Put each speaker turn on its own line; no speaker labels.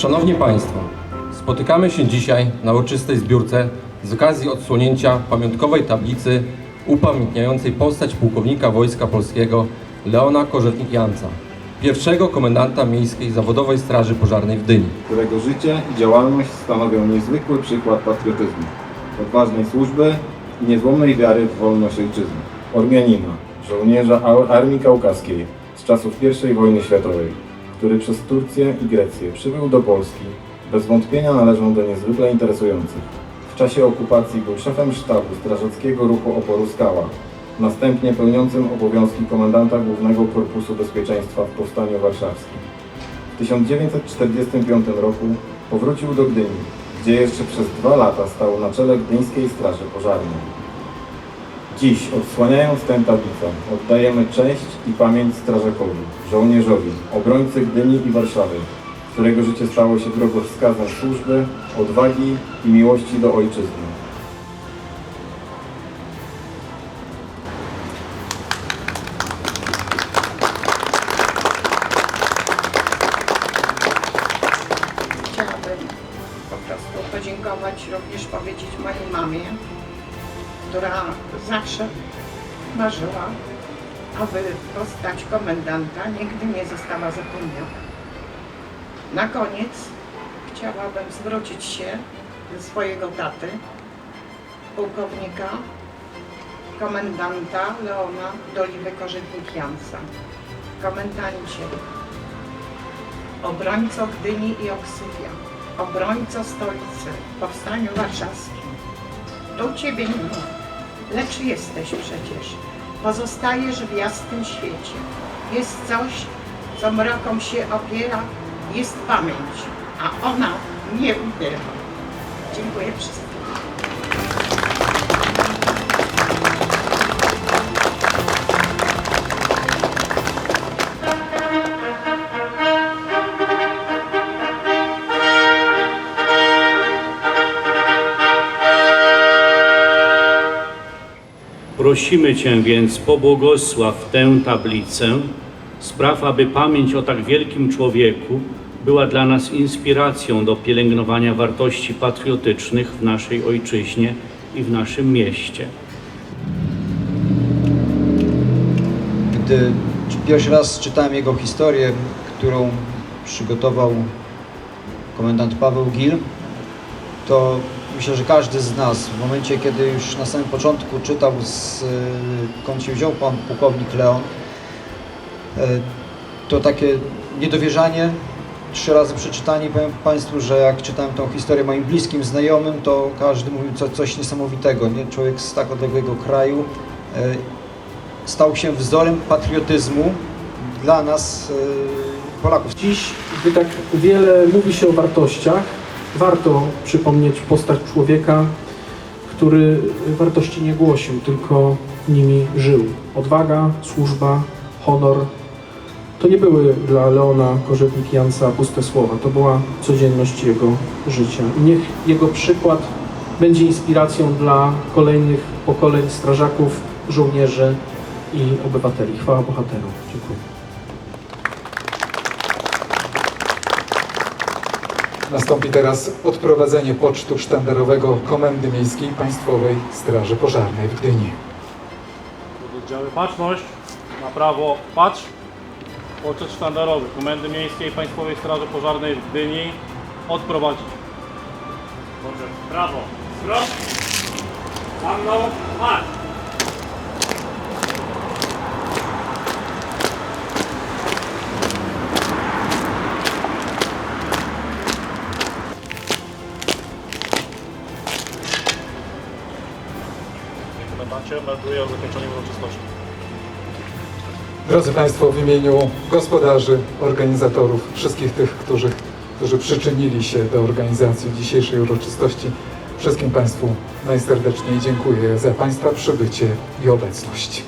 Szanowni Państwo, spotykamy się dzisiaj na uroczystej zbiórce z okazji odsłonięcia pamiątkowej tablicy upamiętniającej postać pułkownika Wojska Polskiego Leona Korzetnik-Janca, pierwszego komendanta Miejskiej Zawodowej Straży Pożarnej w Dyni.
którego życie i działalność stanowią niezwykły przykład patriotyzmu, odważnej służby i niezłomnej wiary w wolność ojczyzny. Ormianina, żołnierza Ar- Armii Kaukaskiej z czasów I wojny światowej, który przez Turcję i Grecję przybył do Polski, bez wątpienia należą do niezwykle interesujących. W czasie okupacji był szefem sztabu Strażackiego Ruchu Oporu Skała, następnie pełniącym obowiązki komendanta Głównego Korpusu Bezpieczeństwa w Powstaniu Warszawskim. W 1945 roku powrócił do Gdyni, gdzie jeszcze przez dwa lata stał na czele Gdyńskiej Straży Pożarnej. Dziś, odsłaniając tę tablicę, oddajemy cześć i pamięć strażakowi, żołnierzowi, obrońcy Gdyni i Warszawy, którego życie stało się drogowskazem służby, odwagi i miłości do ojczyzny.
Chciałabym po prostu podziękować, również powiedzieć mojej mamie, która zawsze marzyła, aby postać komendanta nigdy nie została zapomniana. Na koniec chciałabym zwrócić się do swojego taty, pułkownika, komendanta Leona Doliwy Korzytnik-Jansa. Komendancie, obrońco Gdyni i Oksywia, obrońco stolicy w Powstaniu Warszawskim. Tu Ciebie nie ma, lecz jesteś przecież. Pozostajesz w jasnym świecie. Jest coś, co mrokom się opiera, jest pamięć, a ona nie umiera. Dziękuję wszystkim.
Prosimy Cię więc, pobłogosław tę tablicę, spraw, aby pamięć o tak wielkim człowieku była dla nas inspiracją do pielęgnowania wartości patriotycznych w naszej ojczyźnie i w naszym mieście.
Gdy pierwszy raz czytałem jego historię, którą przygotował komendant Paweł Gil, to myślę, że każdy z nas w momencie, kiedy już na samym początku czytał skąd się wziął pan pułkownik Leon, e, to takie niedowierzanie, trzy razy przeczytanie, powiem Państwu, że jak czytałem tą historię moim bliskim znajomym, to każdy mówił co, coś niesamowitego, nie? Człowiek z tak odległego kraju e, stał się wzorem patriotyzmu dla nas, e, Polaków.
Dziś, gdy tak wiele mówi się o wartościach, warto przypomnieć postać człowieka, który wartości nie głosił, tylko nimi żył. Odwaga, służba, honor to nie były dla Leona Korzetnik-Janca puste słowa, to była codzienność jego życia. I niech jego przykład będzie inspiracją dla kolejnych pokoleń strażaków, żołnierzy i obywateli. Chwała bohaterom. Dziękuję.
Nastąpi teraz odprowadzenie pocztu sztandarowego Komendy Miejskiej Państwowej Straży Pożarnej w Gdyni.
Oddziały Baczność, na prawo patrz. Poczet sztandarowy Komendy Miejskiej Państwowej Straży Pożarnej w Gdyni odprowadzić. Dobrze, prawo. Zwrot. Za mną, marsz. O zakończeniu uroczystości.
Drodzy Państwo, w imieniu gospodarzy, organizatorów, wszystkich tych, którzy, którzy przyczynili się do organizacji dzisiejszej uroczystości, wszystkim Państwu najserdeczniej dziękuję za Państwa przybycie i obecność.